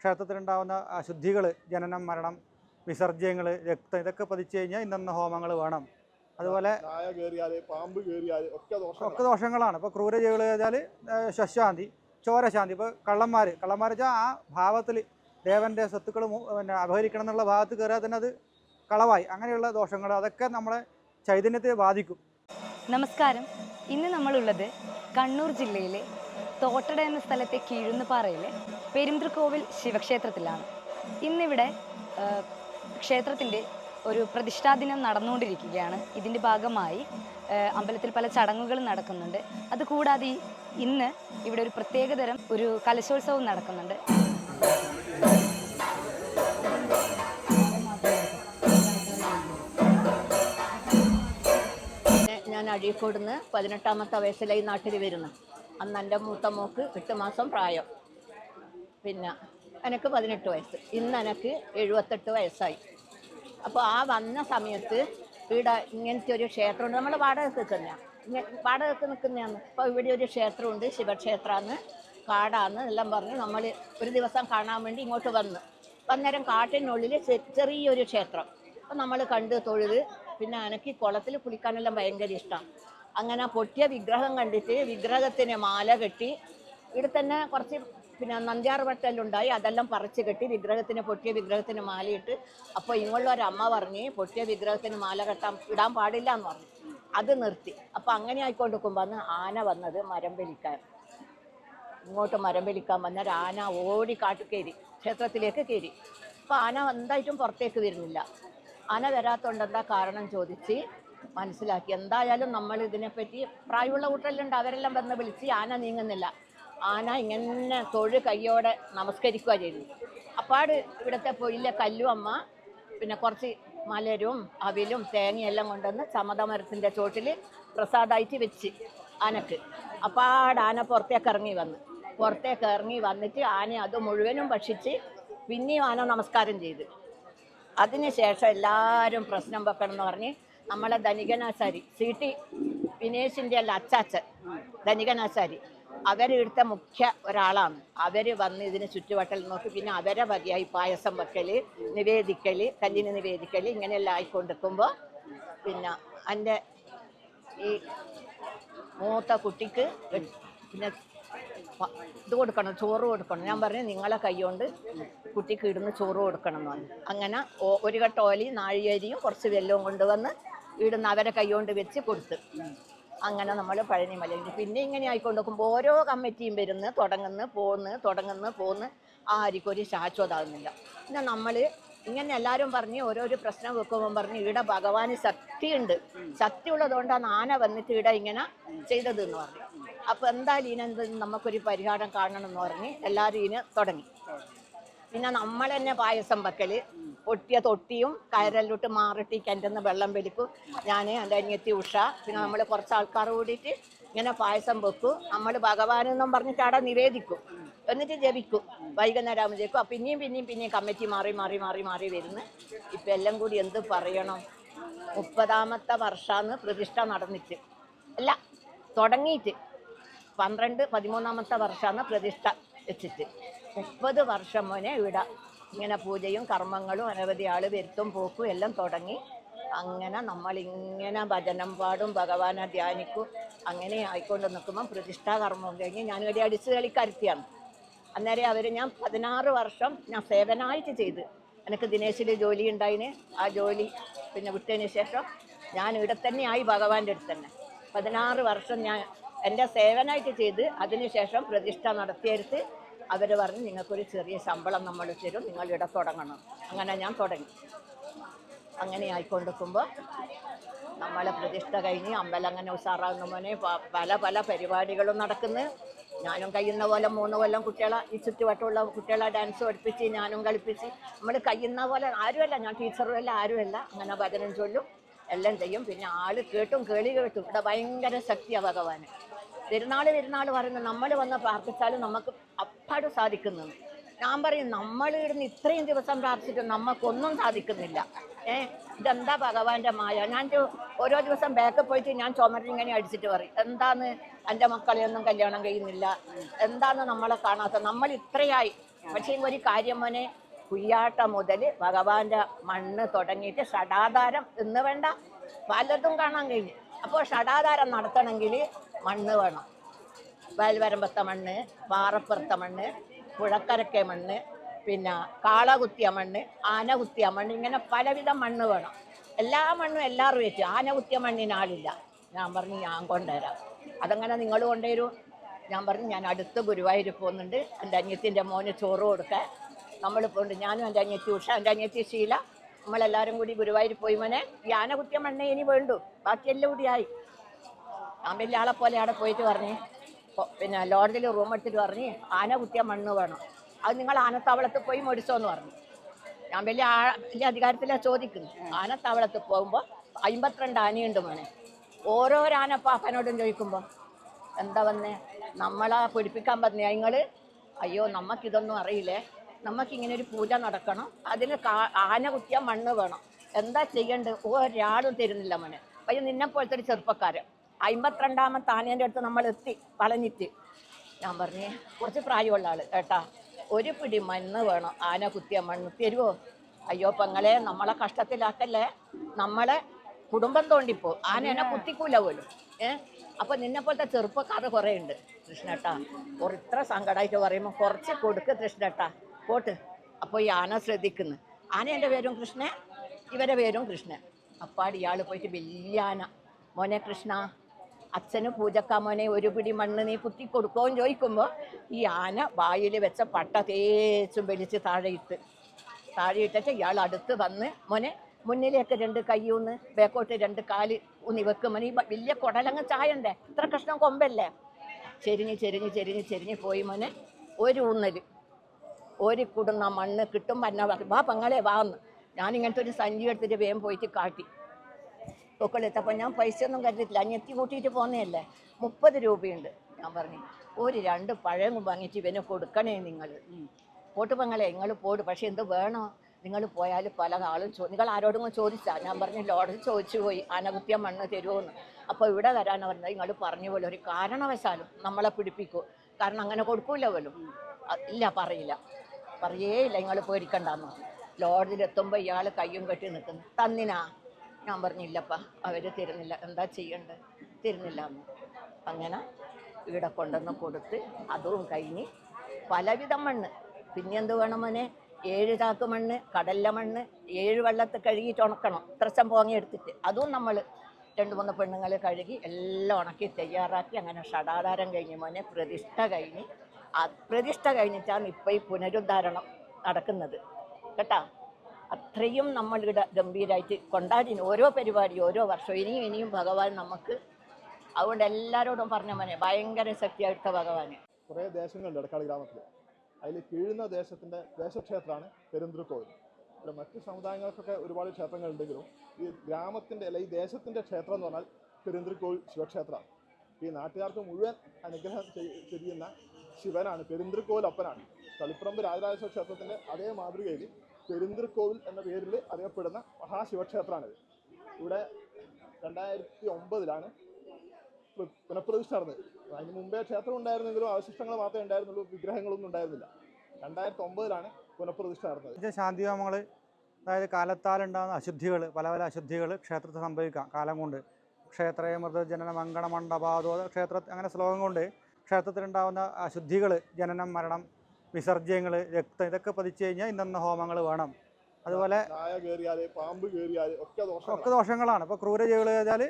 ക്ഷേത്രത്തിലുണ്ടാകുന്ന അശുദ്ധികൾ ജനനം മരണം വിസർജ്യങ്ങൾ രക്തം ഇതൊക്കെ പതിച്ചു കഴിഞ്ഞാൽ ഇന്നെന്ന ഹോമങ്ങൾ വേണം. അതുപോലെ പാമ്പ് ഒക്കെ ദോഷം ഒക്കെ ദോഷങ്ങളാണ്. ഇപ്പോൾ ക്രൂരജീവികൾ കഴിഞ്ഞാൽ ശശാന്തി ചോരശാന്തി. ഇപ്പോൾ കള്ളന്മാർ കള്ളന്മാർ വെച്ചാൽ ആ ഭാവത്തിൽ ദേവന്റെ സ്വത്തുക്കൾ പിന്നെ അപഹരിക്കണം എന്നുള്ള ഭാഗത്ത് കയറിയാൽ തന്നെ അത് കളവായി. അങ്ങനെയുള്ള ദോഷങ്ങൾ അതൊക്കെ നമ്മളെ ചൈതന്യത്തെ ബാധിക്കും. നമസ്കാരം. ഇന്ന് നമ്മളുള്ളത് കണ്ണൂർ ജില്ലയിലെ തോട്ടട എന്ന സ്ഥലത്തെ കീഴുന്നുപാറയിലെ പെരുന്തൃക്കോവിൽ ശിവക്ഷേത്രത്തിലാണ്. ഇന്നിവിടെ ക്ഷേത്രത്തിന്റെ ഒരു പ്രതിഷ്ഠാദിനം നടന്നുകൊണ്ടിരിക്കുകയാണ്. ഇതിന്റെ ഭാഗമായി അമ്പലത്തിൽ പല ചടങ്ങുകളും നടക്കുന്നുണ്ട്. അതുകൂടാതെ ഇന്ന് ഇവിടെ ഒരു പ്രത്യേകതരം ഒരു കലശോത്സവം നടക്കുന്നുണ്ട്. ഞാൻ അഴീക്കോടുന്ന് പതിനെട്ടാമത്തെ വയസ്സിലായി നാട്ടിൽ വരുന്നു. അന്ന് എന്റെ മൂത്ത മോക്ക് എട്ട് മാസം പ്രായം. പിന്നെ എനിക്ക് പതിനെട്ട് വയസ്സ്. ഇന്ന് എനിക്ക് എഴുപത്തെട്ട് വയസ്സായി. അപ്പോൾ ആ വന്ന സമയത്ത് ഇവിടെ ഇങ്ങനത്തെ ഒരു ക്ഷേത്രമുണ്ട്. നമ്മൾ വാടകയ്ക്ക് നിൽക്കുന്ന വാടകയ്ക്ക് നിൽക്കുന്നതാണ് അപ്പോൾ ഇവിടെ ഒരു ക്ഷേത്രമുണ്ട് ശിവക്ഷേത്രമാണ് കാടാന്ന് എല്ലാം പറഞ്ഞ്. നമ്മൾ ഒരു ദിവസം കാണാൻ വേണ്ടി ഇങ്ങോട്ട് വന്നു. അന്നേരം കാട്ടിനുള്ളിൽ ചെറിയൊരു ക്ഷേത്രം. അപ്പം നമ്മൾ കണ്ട് തൊഴുത് പിന്നെ എനിക്ക് കുളത്തിൽ കുളിക്കാനെല്ലാം ഭയങ്കര ഇഷ്ടമാണ് അങ്ങനെ പൊട്ടിയ വിഗ്രഹം കണ്ടിട്ട് വിഗ്രഹത്തിന് മാല കെട്ടി ഇവിടെ തന്നെ കുറച്ച് പിന്നെ നന്ദ്യാർ വട്ടെല്ലുണ്ടായി അതെല്ലാം പറിച്ച് കെട്ടി വിഗ്രഹത്തിന് പൊട്ടിയ വിഗ്രഹത്തിന് മാലയിട്ട്. അപ്പോൾ ഇങ്ങോട്ട് ഒരു അമ്മ പറഞ്ഞ് പൊട്ടിയ വിഗ്രഹത്തിന് മാല കെട്ടാൻ ഇടാൻ പാടില്ല എന്ന് പറഞ്ഞു. അത് നിർത്തി. അപ്പോൾ അങ്ങനെ ആയിക്കൊണ്ടിരിക്കുമ്പോൾ അന്ന് ആന വന്നത് മരം വലിക്കാൻ ഇങ്ങോട്ട് മരം വലിക്കാൻ വന്ന ഒരു ആന ഓടി കാട്ടു കയറി ക്ഷേത്രത്തിലേക്ക് കയറി. അപ്പോൾ ആന എന്തായിട്ടും പുറത്തേക്ക് വരുന്നില്ല. ആന വരാത്തോണ്ട് എന്താ കാരണം ചോദിച്ച് മനസ്സിലാക്കി. എന്തായാലും നമ്മൾ ഇതിനെപ്പറ്റി പ്രായമുള്ള കൂട്ടലുണ്ട് അവരെല്ലാം വന്ന് വിളിച്ച് ആന നീങ്ങുന്നില്ല. ആന ഇങ്ങനെ തൊഴു കയ്യോടെ നമസ്കരിക്കുക ചെയ്തു. അപ്പാട് ഇവിടുത്തെ പൊയിലെ കല്ലും അമ്മ പിന്നെ കുറച്ച് മലരും അവിലും തേങ്ങയെല്ലാം കൊണ്ടുവന്ന് ചമതമരത്തിന്റെ ചോട്ടിൽ പ്രസാദമായിട്ട് വെച്ച് ആനക്ക്. അപ്പാട് ആന പുറത്തേക്ക് ഇറങ്ങി വന്ന്. പുറത്തേക്ക് ഇറങ്ങി വന്നിട്ട് ആന അത് മുഴുവനും ഭക്ഷിച്ച് പിന്നെയും ആന നമസ്കാരം ചെയ്ത്. അതിനുശേഷം എല്ലാവരും പ്രശ്നം വെക്കണം എന്ന് പറഞ്ഞ് നമ്മളെ ധനികനാശാരി സി ടി വിനേഷിന്റെ അല്ല അച്ചാച്ചൻ ധനികനാശാരി അവരിവിടുത്തെ മുഖ്യ ഒരാളാണ്. അവർ വന്ന് ഇതിന് ചുറ്റുവട്ടൽ നോക്കി പിന്നെ അവരെ വകയായി പായസം വെക്കൽ നിവേദിക്കൽ കല്ലിന് നിവേദിക്കൽ ഇങ്ങനെയെല്ലാം ആയിക്കൊണ്ടിരിക്കുമ്പോൾ പിന്നെ എന്റെ ഈ മൂത്ത കുട്ടിക്ക് പിന്നെ ഇത് കൊടുക്കണം ചോറ് കൊടുക്കണം. ഞാൻ പറഞ്ഞു നിങ്ങളെ കൈകൊണ്ട് കുട്ടിക്ക് ഇടുന്ന് ചോറ് കൊടുക്കണം എന്ന് പറഞ്ഞു. അങ്ങനെ ഒരു കട്ടോലി ഓലി നാഴികരിയും കുറച്ച് വെല്ലവും കൊണ്ടുവന്ന് ഇടുന്ന അവരെ കൈകൊണ്ട് വെച്ച് കൊടുത്ത്. അങ്ങനെ നമ്മൾ പഴനിമലയിൽ പിന്നെ ഇങ്ങനെ ആയിക്കൊണ്ട് നോക്കുമ്പോൾ ഓരോ കമ്മിറ്റിയും വരുന്ന് തുടങ്ങുന്നു പോന്ന് തുടങ്ങുന്നു പോന്ന് ആർക്കും ഒരു ശാശ്വതാകുന്നില്ല പിന്നെ നമ്മൾ ഇങ്ങനെ എല്ലാവരും പറഞ്ഞ് ഓരോരോ പ്രശ്നം വെക്കുമ്പോൾ പറഞ്ഞ് ഇവിടെ ഭഗവാന് ശക്തിയുണ്ട്. ശക്തി ഉള്ളതുകൊണ്ടാണ് ആന വന്നിട്ട് ഇവിടെ ഇങ്ങനെ ചെയ്തത് എന്ന് പറഞ്ഞു. അപ്പോൾ എന്തായാലും ഇതിനെന്ത് നമുക്കൊരു പരിഹാരം കാണണം എന്ന് പറഞ്ഞ് എല്ലാവരും ഇതിന് തുടങ്ങി. പിന്നെ നമ്മൾ തന്നെ പായസം വെക്കൽ പൊട്ടിയ തൊട്ടിയും കയറലിലോട്ട് മാറിട്ട് കിണറ്റുന്ന വെള്ളം വലിക്കും. ഞാൻ എന്റെ അനിയത്തി ഉഷ പിന്നെ നമ്മൾ കുറച്ച് ആൾക്കാർ കൂടിയിട്ട് ഇങ്ങനെ പായസം വെക്കും. നമ്മൾ ഭഗവാനെന്നും പറഞ്ഞിട്ട് അവിടെ നിവേദിക്കും. എന്നിട്ട് ജപിക്കും. വൈകുന്നേരം ആകുമ്പോഴേക്കും അപ്പം പിന്നെയും പിന്നെയും പിന്നെയും കമ്മിറ്റി മാറി മാറി മാറി മാറി വരുന്നു. ഇപ്പം എല്ലാം കൂടി എന്ത് പറയണം? മുപ്പതാമത്തെ വർഷമാണ് പ്രതിഷ്ഠ നടന്നിട്ട്. അല്ല തുടങ്ങിയിട്ട് പന്ത്രണ്ട് പതിമൂന്നാമത്തെ വർഷമാണ് പ്രതിഷ്ഠ വെച്ചിട്ട്. മുപ്പത് വർഷം മുന്നേ ഇവിടെ. ഇങ്ങനെ പൂജയും കർമ്മങ്ങളും അനവധി ആൾ വരുത്തും പോക്കും എല്ലാം തുടങ്ങി. അങ്ങനെ നമ്മൾ ഇങ്ങനെ ഭജനം പാടും ഭഗവാനെ ധ്യാനിക്കും അങ്ങനെ ആയിക്കൊണ്ട് നിൽക്കുമ്പം പ്രതിഷ്ഠാ കർമ്മം കഴിഞ്ഞ് ഒരു അടിച്ചു കളിക്കരുത്തിയാണ്. അന്നേരം അവർ ഞാൻ പതിനാറ് വർഷം ഞാൻ സേവനമായിട്ട് ചെയ്ത്. എനിക്ക് ദിനേശിൽ ജോലി ഉണ്ടായിന്. ആ ജോലി പിന്നെ വിട്ടതിന് ശേഷം ഞാൻ ഇവിടെ തന്നെ ആയി ഭഗവാന്റെ അടുത്ത് തന്നെ. പതിനാറ് വർഷം ഞാൻ എന്റെ സേവനമായിട്ട് ചെയ്ത് അതിനുശേഷം പ്രതിഷ്ഠ നടത്തിയെടുത്ത് അവർ പറഞ്ഞ് നിങ്ങൾക്കൊരു ചെറിയ ശമ്പളം നമ്മൾ തരും നിങ്ങൾ ഇവിടെ തുടങ്ങണം. അങ്ങനെ ഞാൻ തുടങ്ങി. അങ്ങനെ ആയിക്കൊണ്ടിരിക്കുമ്പോൾ നമ്മളെ പ്രതിഷ്ഠ കഴിഞ്ഞ് അമ്പലം അങ്ങനെ ഉഷാറാകുന്ന മോനെ പല പല പരിപാടികളും നടക്കുന്നു. ഞാനും കഴിയുന്ന പോലെ മൂന്ന് കൊല്ലം കുട്ടികളെ ഈ ചുറ്റുവട്ടമുള്ള കുട്ടികളെ ഡാൻസ് പഠിപ്പിച്ച് ഞാനും കളിപ്പിച്ച് നമ്മൾ കഴിയുന്ന പോലെ ആരുമല്ല ഞാൻ ടീച്ചറുമല്ല ആരുമല്ല. അങ്ങനെ ഭജനം ചൊല്ലും എല്ലാം ചെയ്യും. പിന്നെ ആൾ കേട്ടും കേളി കേട്ടും. ഇവിടെ ഭയങ്കര ശക്തിയാണ് ഭഗവാന്. പെരുന്നാൾ പെരുന്നാൾ പറയുന്നത് നമ്മൾ വന്ന് പ്രാർത്ഥിച്ചാലും നമുക്ക് അപ്പാട് സാധിക്കുന്നു ഞാൻ പറയും നമ്മൾ ഇരുന്ന് ഇത്രയും ദിവസം പ്രാർത്ഥിച്ചിട്ട് നമുക്കൊന്നും സാധിക്കുന്നില്ല. ഏ ഇതെന്താ ഭഗവാന്റെ മായ? ഞാൻ ഓരോ ദിവസം ബാക്കിൽ പോയിട്ട് ഞാൻ ചുമരിങ്ങനെ അടിച്ചിട്ട് പറയും എന്താന്ന് എന്റെ മക്കളെയൊന്നും കല്യാണം കഴിയുന്നില്ല. എന്താന്ന് നമ്മളെ കാണാത്ത? നമ്മൾ ഇത്രയായി. പക്ഷേ ഒരു കാര്യം മോനെ കുയ്യാട്ട മുതൽ ഭഗവാന്റെ മണ്ണ് തുടങ്ങിയിട്ട് ഷടാധാരം എന്ന് വേണ്ട പലതും കാണാൻ കഴിഞ്ഞു അപ്പോൾ ഷടാധാരം നടത്തണമെങ്കിൽ മണ്ണ് വേണം. വയൽവരമ്പത്തെ മണ്ണ് പാറപ്പുറത്തെ മണ്ണ് പുഴക്കരക്കെ മണ്ണ് പിന്നെ കാള കുത്തിയ മണ്ണ് ആന കുത്തിയ മണ്ണ് ഇങ്ങനെ പലവിധം മണ്ണ് വേണം. എല്ലാ മണ്ണും എല്ലാവരും വെച്ചു ആന കുത്തിയ മണ്ണിന് ആളില്ല. ഞാൻ പറഞ്ഞു ഞാൻ കൊണ്ടുവരാം. അതങ്ങനെ നിങ്ങൾ കൊണ്ടുവരൂ. ഞാൻ പറഞ്ഞു ഞാൻ അടുത്ത് ഗുരുവായൂർ പോകുന്നുണ്ട്. എന്റെ അനിയത്തിന്റെ മോന് ചോറ് കൊടുക്കാൻ. നമ്മൾ പോകുന്നുണ്ട് ഞാനും എന്റെ അനിയത്തി ഉഷ എന്റെ അനിയത്തി ശീല. നമ്മളെല്ലാവരും കൂടി ഗുരുവായൂർ പോയി മോനെ. ഈ ആന കുത്തിയ മണ്ണേ ഇനി വേണ്ടു. ബാക്കിയെല്ലാം കൂടി ആയി. ഞാൻ പോലെ അവിടെ പോയിട്ട് പറഞ്ഞ് പിന്നെ ലോഡ്ജിൽ റൂം എടുത്തിട്ട് പറഞ്ഞ് ആന കുത്തിയ മണ്ണ് വേണം. അത് നിങ്ങൾ ആനത്താവളത്ത് പോയി മേടിച്ചോ എന്ന് പറഞ്ഞു. ഞാൻ വലിയ ആ വലിയ അധികാരത്തിലാണ് ചോദിക്കുന്നത്. ആനത്താവളത്ത് പോകുമ്പോൾ അമ്പത്തിരണ്ട് ആനയുണ്ട് മോനെ. ഓരോരാന ആനപ്പാപ്പനോടും ചോദിക്കുമ്പോൾ എന്താ വന്നേ? നമ്മളാ പിടിപ്പിക്കാൻ പറഞ്ഞ നിങ്ങൾ അയ്യോ നമുക്കിതൊന്നും അറിയില്ലേ? നമുക്കിങ്ങനെ ഒരു പൂജ നടക്കണം. അതിന് ആന കുത്തിയ മണ്ണ് വേണം. എന്താ ചെയ്യേണ്ടത്? ഒരാളും തരുന്നില്ല മോനെ. അയ്യോ നിന്നെ പോലത്തെ ഒരു ചെറുപ്പക്കാരൻ. അമ്പത്തിരണ്ടാമത്തെ ആനേന്റെ അടുത്ത് നമ്മൾ എത്തി വളഞ്ഞിട്ട് ഞാൻ പറഞ്ഞേ കുറച്ച് പ്രായമുള്ള ആൾ കേട്ടാ ഒരു പിടി മണ്ണ് വേണം ആന കുത്തിയ മണ്ണ് തരുമോ അയ്യോ പെങ്ങളെ നമ്മളെ കഷ്ടത്തിലാക്കല്ലേ? നമ്മളെ കുടുംബം തോണ്ടിപ്പോ ആന എന്നെ കുത്തിക്കൂല പോലും. ഏ? അപ്പൊ നിന്നെ പോലത്തെ ചെറുപ്പക്കാർ കുറേ ഉണ്ട് കൃഷ്ണേട്ടാ ഇത്ര സങ്കടമായിട്ട് പറയുമ്പോൾ കുറച്ച് കൊടുക്ക് കൃഷ്ണേട്ടാ പോട്ട്. അപ്പോൾ ഈ ആന ശ്രദ്ധിക്കുന്നു. ആന എന്റെ പേരും കൃഷ്ണൻ ഇവരെ പേരും കൃഷ്ണൻ അപ്പാട് ഇയാൾ പോയിട്ട് വലിയ ആന. മോനെ കൃഷ്ണ അച്ഛന് പൂജക്കാമോനെ ഒരു പിടി മണ്ണ് നീ കുത്തി കൊടുക്കുമോ ചോദിക്കുമ്പോൾ ഈ ആന വായിൽ വെച്ച പട്ട തേച്ചും വലിച്ച് താഴെയിട്ട് താഴെയിട്ടിട്ട് ഇയാൾ അടുത്ത് വന്ന് മോനെ മുന്നിലേക്ക് രണ്ട് കൈയൂന്ന് ബേക്കോട്ട് രണ്ട് കാൽ ഊന്നി വെക്കും മോനെ. ഈ വലിയ കുടലങ്ങ് ചായണ്ടേ? ഇത്ര കഷ്ണം കൊമ്പല്ലേ? ചെരിഞ്ഞ് ചെരിഞ്ഞ് ചെരിഞ്ഞ് ചെരിഞ്ഞ് പോയി മോനെ ഒരു ഊന്നൽ ഒരു കുടുന്ന മണ്ണ് കിട്ടും പറഞ്ഞാൽ വാ പങ്ങളെ വാ എന്ന്. ഞാൻ ഇങ്ങനത്തെ ഒരു സഞ്ചി എടുത്തിട്ട് വേഗം പോയിട്ട് കാട്ടി. പൊക്കളെത്തപ്പോൾ ഞാൻ പൈസ ഒന്നും കരുതിയിട്ടില്ല. അഞ്ഞെത്തി കൂട്ടിയിട്ട് പോന്നെയല്ലേ മുപ്പത് രൂപയുണ്ട് ഞാൻ പറഞ്ഞു. ഒരു രണ്ട് പഴം വാങ്ങിച്ച് ഇവന് കൊടുക്കണേ നിങ്ങൾ പോട്ട് പെങ്ങളെ നിങ്ങൾ പോട്. പക്ഷേ എന്ത് വേണോ? നിങ്ങൾ പോയാൽ പല ആളും ചോ നിങ്ങൾ ആരോടും ചോദിച്ചാൽ ഞാൻ പറഞ്ഞു ലോഡ് ചോദിച്ചു പോയി. ആനകുത്തിയ മണ്ണ് തരുമോന്ന് അപ്പോൾ ഇവിടെ വരാൻ പറഞ്ഞത്. നിങ്ങൾ പറഞ്ഞു പോലെ ഒരു കാരണവശാലും നമ്മളെ പിടിപ്പിക്കൂ. കാരണം അങ്ങനെ കൊടുക്കൂല പോലും ഇല്ല പറയില്ല. പറയേ ഇല്ല നിങ്ങൾ പേടിക്കണ്ടെന്ന്. ലോഡ്ജിലെത്തുമ്പോൾ ഇയാൾ കയ്യും കെട്ടി നിൽക്കുന്നു തന്നിനാ? ഞാൻ പറഞ്ഞില്ലപ്പ അവർ തരുന്നില്ല. എന്താ ചെയ്യണ്ടത് തരുന്നില്ല എന്ന് അങ്ങനെ ഇവിടെ കൊണ്ടുവന്ന് കൊടുത്ത് അതും കഴിഞ്ഞ് പലവിധ മണ്ണ്. പിന്നെ എന്ത് വേണം മോനെ? ഏഴ് ചാക്ക് മണ്ണ് കടലിലെ മണ്ണ് ഏഴ് വെള്ളത്തിൽ കഴുകിയിട്ട് ഉണക്കണം ഇത്ര പോങ്ങി എടുത്തിട്ട്. അതും നമ്മൾ രണ്ട് മൂന്ന് പെണ്ണുങ്ങൾ കഴുകി എല്ലാം ഉണക്കി തയ്യാറാക്കി അങ്ങനെ ഷടാധാരം കഴിഞ്ഞ് മോനെ പ്രതിഷ്ഠ കഴിഞ്ഞ് പ്രതിഷ്ഠ കഴിഞ്ഞിട്ടാണ് ഇപ്പം ഈ പുനരുദ്ധാരണം നടക്കുന്നത്. കേട്ടാ? അത്രയും നമ്മളിവിടെ ഗംഭീരമായിട്ട് കൊണ്ടാടി ഓരോ പരിപാടി ഓരോ വർഷവും ഇനിയും ഇനിയും ഭഗവാൻ നമുക്ക് അതുകൊണ്ട് എല്ലാവരോടും പറഞ്ഞ മോനെ ഭയങ്കര ശക്തിയായിട്ട ഭഗവാന്. കുറേ ദേശങ്ങളുണ്ട് എടക്കാട് ഗ്രാമത്തിൽ അതിൽ കീഴുന്ന ദേശത്തിന്റെ ദേശക്ഷേത്രമാണ് പെരുന്തൃക്കോവിൽ ഇവിടെ മറ്റ് സമുദായങ്ങൾക്കൊക്കെ ഒരുപാട് ക്ഷേത്രങ്ങളുണ്ടെങ്കിലും ഈ ഗ്രാമത്തിന്റെ അല്ല ഈ ദേശത്തിന്റെ ക്ഷേത്രം എന്ന് പറഞ്ഞാൽ പെരുന്തൃക്കോവിൽ ശിവക്ഷേത്രമാണ്. ഈ നാട്ടുകാർക്ക് മുഴുവൻ അനുഗ്രഹം ചെയ്- ചെയ്യുന്ന ശിവനാണ് പെരുന്തൃക്കോവിൽ അപ്പനാണ് തളിപ്പറമ്പ് രാജരാജേശ്വര ക്ഷേത്രത്തിന്റെ അതേ മാതൃകയിൽ പെരുന്തൃക്കോവിൽ എന്ന പേരിൽ അറിയപ്പെടുന്ന മഹാശിവക്ഷേത്രമാണിത്. ഇവിടെ രണ്ടായിരത്തി ഒമ്പതിലാണ് പ്ര- പുനഃപ്രതിഷ്ഠ നടന്നത് അതിന് മുമ്പേ ക്ഷേത്രം ഉണ്ടായിരുന്നെങ്കിലും അവശിഷ്ടങ്ങൾ മാത്രമേ ഉണ്ടായിരുന്നുള്ളൂ വിഗ്രഹങ്ങളൊന്നും ഉണ്ടായിരുന്നില്ല. രണ്ടായിരത്തി ഒമ്പതിലാണ് പുനഃപ്രതിഷ്ഠ നടന്നത് ഇത് ശാന്തിഹോമങ്ങൾ അതായത് കാലത്താലുണ്ടാകുന്ന അശുദ്ധികൾ പല പല അശുദ്ധികൾ ക്ഷേത്രത്തിൽ സംഭവിക്കാം. കാലം കൊണ്ട് ക്ഷേത്രേ മൃത ജനന മംഗള മണ്ഡപാതോ ക്ഷേത്ര അങ്ങനെ ശ്ലോകം കൊണ്ട് ക്ഷേത്രത്തിലുണ്ടാകുന്ന അശുദ്ധികൾ ജനനം മരണം വിസർജ്യങ്ങൾ രക്തം ഇതൊക്കെ പതിച്ചു കഴിഞ്ഞാൽ ഇന്നെന്ന ഹോമങ്ങൾ വേണം. അതുപോലെ ഒക്കെ ദോഷങ്ങളാണ്. ഇപ്പോൾ ക്രൂരജീവികൾ ചെയ്താൽ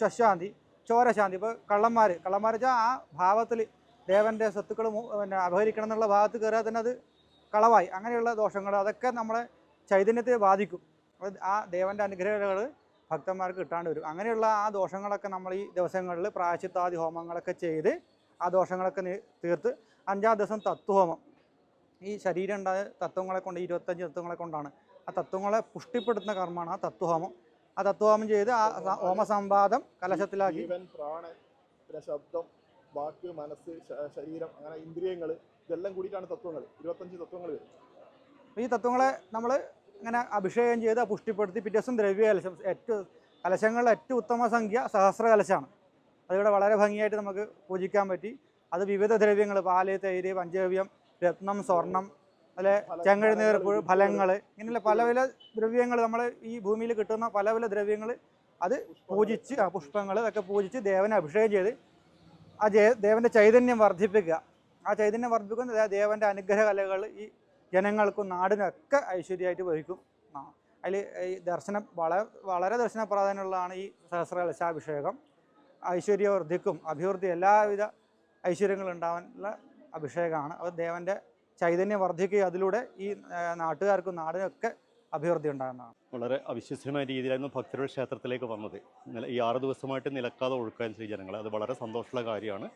ശശാന്തി ചോരശാന്തി. ഇപ്പോൾ കള്ളന്മാർ കള്ളന്മാർ വെച്ചാൽ ആ ഭാവത്തിൽ ദേവന്റെ സ്വത്തുക്കൾ പിന്നെ അപഹരിക്കണം എന്നുള്ള ഭാഗത്ത് കയറിയാൽ തന്നെ അത് കളവായി. അങ്ങനെയുള്ള ദോഷങ്ങൾ അതൊക്കെ നമ്മളെ ചൈതന്യത്തെ ബാധിക്കും. ആ ദേവന്റെ അനുഗ്രഹങ്ങൾ ഭക്തന്മാർക്ക് കിട്ടാണ്ട് വരും. അങ്ങനെയുള്ള ആ ദോഷങ്ങളൊക്കെ നമ്മൾ ഈ ദിവസങ്ങളിൽ പ്രായശ്ചിത്താദി ഹോമങ്ങളൊക്കെ ചെയ്ത് ആ ദോഷങ്ങളൊക്കെ തീർത്ത് അഞ്ചാം ദിവസം തത്വഹോമം. ഈ ശരീരം ഉണ്ടായ തത്വങ്ങളെ കൊണ്ട് ഇരുപത്തഞ്ച് തത്വങ്ങളെ കൊണ്ടാണ്. ആ തത്വങ്ങളെ പുഷ്ടിപ്പെടുത്തുന്ന കർമ്മമാണ് ആ തത്വഹോമം. ആ തത്വഹോമം ചെയ്ത് ആ ഹോമസംവാദം കലശത്തിലാക്കി. ശബ്ദം വാക്ക് മനസ്സ് ശരീരം അങ്ങനെ ഇന്ദ്രിയങ്ങൾ ഇതെല്ലാം കൂടിയിട്ടാണ് തത്വങ്ങൾ. ഇരുപത്തഞ്ച് തത്വങ്ങൾ വരും. ഈ തത്വങ്ങളെ നമ്മൾ ഇങ്ങനെ അഭിഷേകം ചെയ്ത് പുഷ്ടിപ്പെടുത്തി പിറ്റേ ദിവസം ദ്രവ്യ കലശം ഏറ്റവും കലശങ്ങളുടെ ഏറ്റവും ഉത്തമ സംഖ്യ സഹസ്ര കലശമാണ്. അതിവിടെ വളരെ ഭംഗിയായിട്ട് നമുക്ക് പൂജിക്കാൻ പറ്റി. അത് വിവിധ ദ്രവ്യങ്ങൾ പാൽ തൈര് പഞ്ചഗവ്യം രത്നം സ്വർണം അല്ലെ ചെങ്കഴുനീർ ഫലങ്ങൾ ഇങ്ങനെയുള്ള പല പല ദ്രവ്യങ്ങൾ നമ്മൾ ഈ ഭൂമിയിൽ കിട്ടുന്ന പല പല ദ്രവ്യങ്ങൾ അത് പൂജിച്ച് ആ പുഷ്പങ്ങൾ അതൊക്കെ പൂജിച്ച് ദേവനെ അഭിഷേകം ചെയ്ത് ആ ദേവന്റെ ചൈതന്യം വർദ്ധിപ്പിക്കുക. ആ ചൈതന്യം വർദ്ധിപ്പിക്കുന്ന ദേവന്റെ അനുഗ്രഹ കലകൾ ഈ ജനങ്ങൾക്കും നാടിനൊക്കെ ഐശ്വര്യമായിട്ട് വഹിക്കും. അതിൽ ഈ ദർശനം വളരെ വളരെ ദർശന പ്രാധാന്യമുള്ളതാണ് ഈ സഹസ്രകലശാഭിഷേകം. ഐശ്വര്യവർദ്ധിക്കും അഭിവൃദ്ധി എല്ലാവിധ ഐശ്വര്യങ്ങൾ ഉണ്ടാവാനുള്ള അഭിഷേകമാണ് അത് ദേവന്റെ ചൈതന്യം വർദ്ധിക്കുകയും അതിലൂടെ ഈ നാട്ടുകാർക്കും നാടിനൊക്കെ അഭിവൃദ്ധി ഉണ്ടാകുന്നതാണ്. വളരെ അവിശ്വസനീയമായ രീതിയിലായിരുന്നു ഭക്തരുടെ ക്ഷേത്രത്തിലേക്ക് വന്നത്. ഈ ആറ് ദിവസമായിട്ട് നിലക്കാതെ ഒഴുക്കാൻ ചെയ്ത ജനങ്ങൾ അത് വളരെ സന്തോഷമുള്ള കാര്യമാണ്.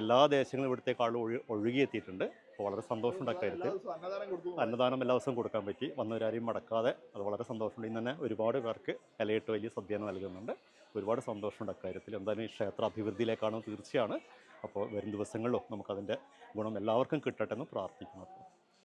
എല്ലാ ദേശങ്ങളും ഇവിടത്തേക്കാളും ഒഴു ഒഴുകിയെത്തിയിട്ടുണ്ട്. അപ്പോൾ വളരെ സന്തോഷമുണ്ട് അക്കാര്യത്തിൽ അന്നദാനം എല്ലാ ദിവസവും കൊടുക്കാൻ പറ്റി. വന്നവരാരെയും മടക്കാതെ അത് വളരെ സന്തോഷമുണ്ട്. ഇന്ന് തന്നെ ഒരുപാട് പേർക്ക് ഇലയിട്ട് വലിയ സദ്യ നൽകുന്നുണ്ട്. ഒരുപാട് സന്തോഷമുണ്ട് അക്കാര്യത്തിൽ എന്തായാലും ഈ ക്ഷേത്ര അഭിവൃദ്ധിയിലേക്കാണ് തീർച്ചയാണ്. അപ്പോൾ വരും ദിവസങ്ങളിലും നമുക്കതിന്റെ ഗുണം എല്ലാവർക്കും കിട്ടട്ടെ എന്ന് പ്രാർത്ഥിക്കുന്നു